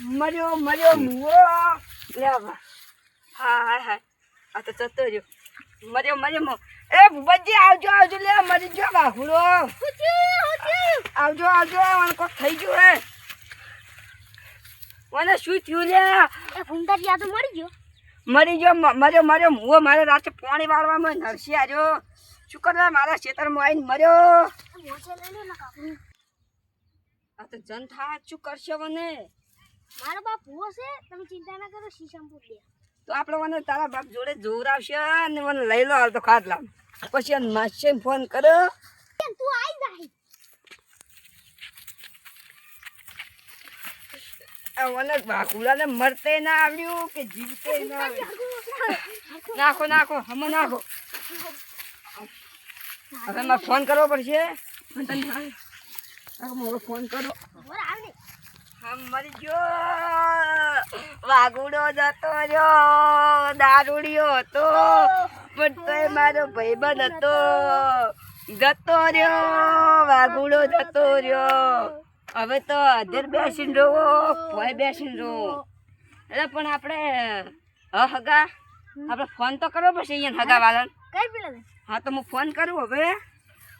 મર્યો મર્યો મુવો લે બા. હા હા હા આ તો જતો રહ્યો મર્યો મર્યો એ ભૂપતજી આવજો આવજો લે મરી ગયો બાહુડો આવજો આવજો મને કોક થઈ ગયું હે મને શું થયું લે એ ભૂંગાજી આ તો મરી ગયો મરી ગયો મર્યો મર્યો મુવો મારે રાતે પાણી વાળવામાં નરસી આજો શું કરવા મારા ખેતરમાં આવીને મર્યો આ તો જન થાય શું કરશે મને મારો બાપ ભૂવો છે તમે ચિંતા ના કરો શીશમપુર દે તો આપણે મને તારા બાપ જોડે જોવરાવશે અને મને લઈ લો હાલ તો ખાટ લાવ. પછી એને માસે ફોન કરો. તું આવી જાય. મને બાકુલાને મરતે ના આવ્યું કે જીવતે ના આવ્યું? નાખો નાખો હમ નાખો. હવે મારે ફોન કરવો પડશે. ફોન કરો બરાબર આવે ને હમ મરી ગયો. વાઘુડો જતો રહ્યો. દારૂડિયો હતો. પણ તોય મારો ભાઈબંધ હતો. જતો રહ્યો. વાઘુડો જતો રહ્યો. હવે તો અધેર બેસીને રહો ભોય બેસીને રહો એટલે પણ આપણે હ હગા આપણે ફોન તો કરવો પડશે અહીંયા હગા વાળાને. કઈ હા તો હું ફોન કરું હવે.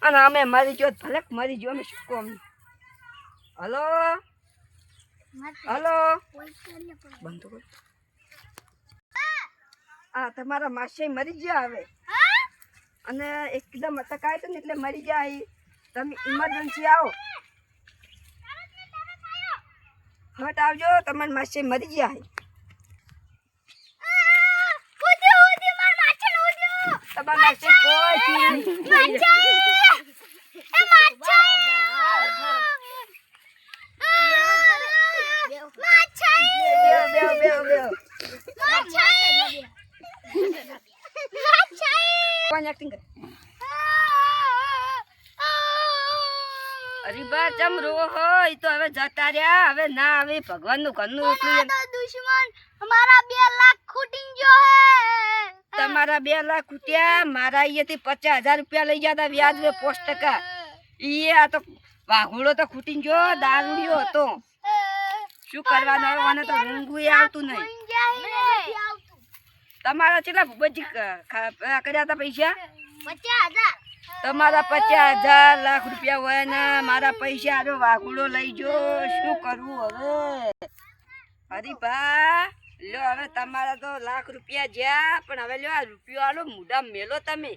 અને અમે મરી ગયો ભલે મરી ગયો અમે શું કહું હલો? હલો. બંધ કર. આ તમારા માસી મરી ગયા હવે. હા? અને એકદમ અટકાય તો ને એટલે મરી જાય તમે ઇમરજન્સી આવો. હટ આવજો તમારા માસી મરી ગયા તમારી માસી કોઈ કોણ acting કરે? અરે બા ચમ રો હો ઈ તો હવે જતા રહ્યા હવે ના આવે ભગવાનનું ઘરનું એટલું. દુશ્મન અમારા બે લાખ ખૂટી ગયો હે. તમારા બે લાખ ખૂટ્યા મારા અહીંયાથી પચાસ હજાર રૂપિયા લઈ ગયા હતા વ્યાજ બે પોસ્ટ ટકા. ઈ આ તો વાઘોડો તો ખૂટી ગયો દારૂડિયો હતો. શું કરવાનું હવે? મને તો ઊંઘું આવતું નહીં. તમારા કેટલા ખા- કર્યા હતા પૈસા? તમારા પચાસ હજાર લાખ રૂપિયા હોય ને મારા પૈસા આજો વાઘોડો લઈ જો. શું કરવું હવે? હરીભા લ્યો હવે તમારા તો લાખ રૂપિયા જ્યાં પણ હવે લો આ રૂપિયો આલો મુઢા મેલો તમે.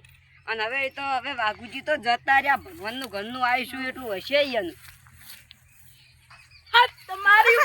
અને હવે એ તો હવે વાઘુજી તો જતા રહ્યા ભગવાનનું ઘરનું આવીશું એટલું હશે એનું. તમારી